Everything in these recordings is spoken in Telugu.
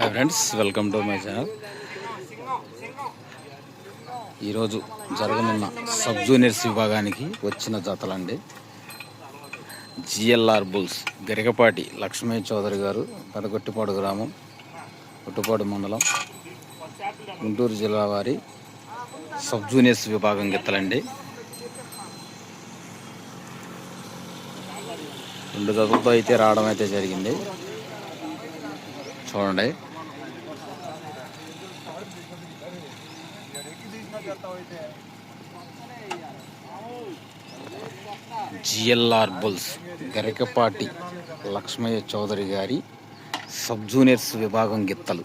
Hi friends welcome to my channel ఈరోజు జరగనున్న సబ్ జూనియర్స్ విభాగానికి వచ్చిన జతలండి. జిఎల్ఆర్ బుల్స్ గరికపాటి లక్ష్మీ చౌదరి గారు పెదగొట్టిపాడు గ్రామం కొట్టుపాడు మండలం గుంటూరు జిల్లా వారి సబ్ జూనియర్స్ విభాగం గిత్తలండి. రెండు జతలతో అయితే రావడం అయితే జరిగింది. చూడండి. జిఎల్ఆర్ బుల్స్ గరికపాటి లక్ష్మయ్య చౌదరి గారి సబ్ జూనియర్స్ విభాగం గిత్తలు.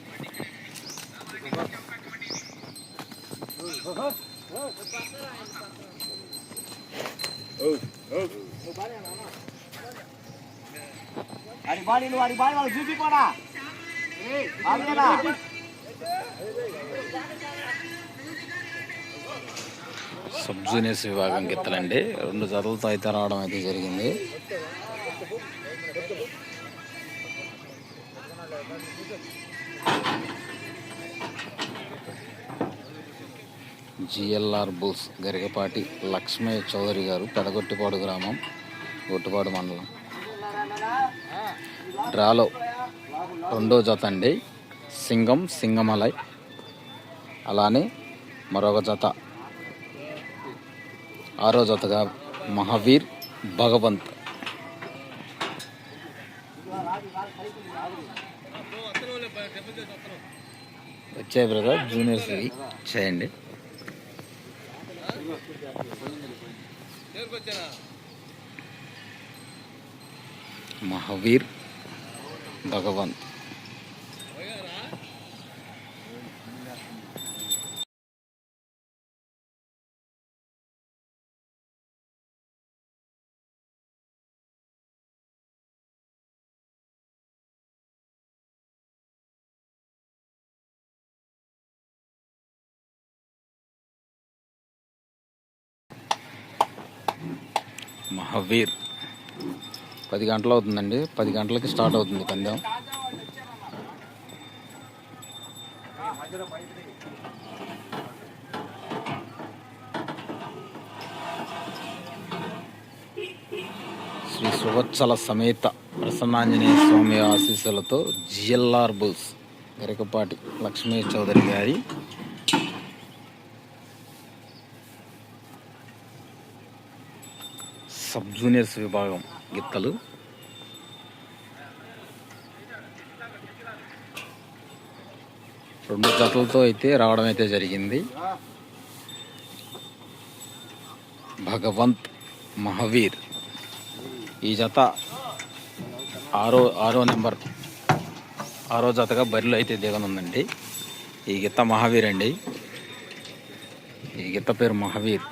వాడి బాడీలు వాడి బాడీ వాళ్ళు చూపిపోరా సబ్ జూనియర్స్ విభాగం గిత్తలండి. రెండు జతలతో అయితే రావడం అయితే జరిగింది. జిఎల్ఆర్ బుల్స్ గరికపాటి లక్ష్మయ్య చౌదరి గారు పెదగొట్టిపాడు గ్రామం గొట్టిపాడు మండలం. డ్రాలో రెండో జత అండి. సింగం సింగమలై. అలానే మరొక జత. ఆరో జతగా మహావీర్ భగవంత్. వచ్చాయి బ్రదర్ జూనియర్స్ చేయండి మహావీర్ భగవంత్ మహావీర్ పది గంటలు అవుతుందండి. పది గంటలకి స్టార్ట్ అవుతుంది పందెం. శ్రీ సువత్సల సమేత ప్రసన్నాంజనేయ స్వామి ఆశీస్సులతో జిఎల్ఆర్ బుల్స్ గరికపాటి లక్ష్మీ చౌదరి గారి సబ్ జూనియర్స్ విభాగం. గిత్తలు. రెండు జతలతో అయితే రావడం అయితే జరిగింది. భగవంత్ మహావీర్. ఈ జత ఆరో ఆరో నెంబర్ ఆరో జతగా బరిలో అయితే దిగనుందండి. ఈ గిత్త మహావీర్ అండి. ఈ గిత్త పేరు మహావీర్.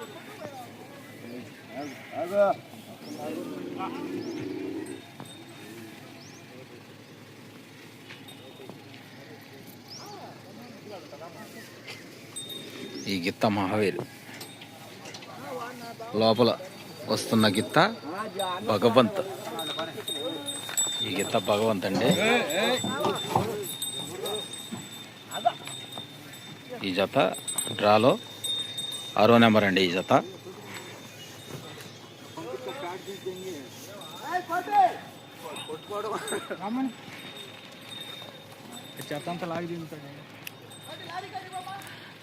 ఈ గిత్త మహావీర్. లోపల వస్తున్న గిత్త భగవంత్. ఈ గిత్త భగవంత్ అండి. ఈ జత డ్రాలో ఆరో నెంబర్ అండి ఈ జత.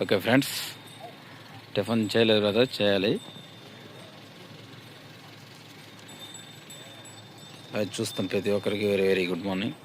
ఓకే ఫ్రెండ్స్ టిఫిన్ చేయలేదు కదా చేయాలి. అది చూస్తాం ప్రతి ఒక్కరికి వెరీ వెరీ గుడ్ మార్నింగ్.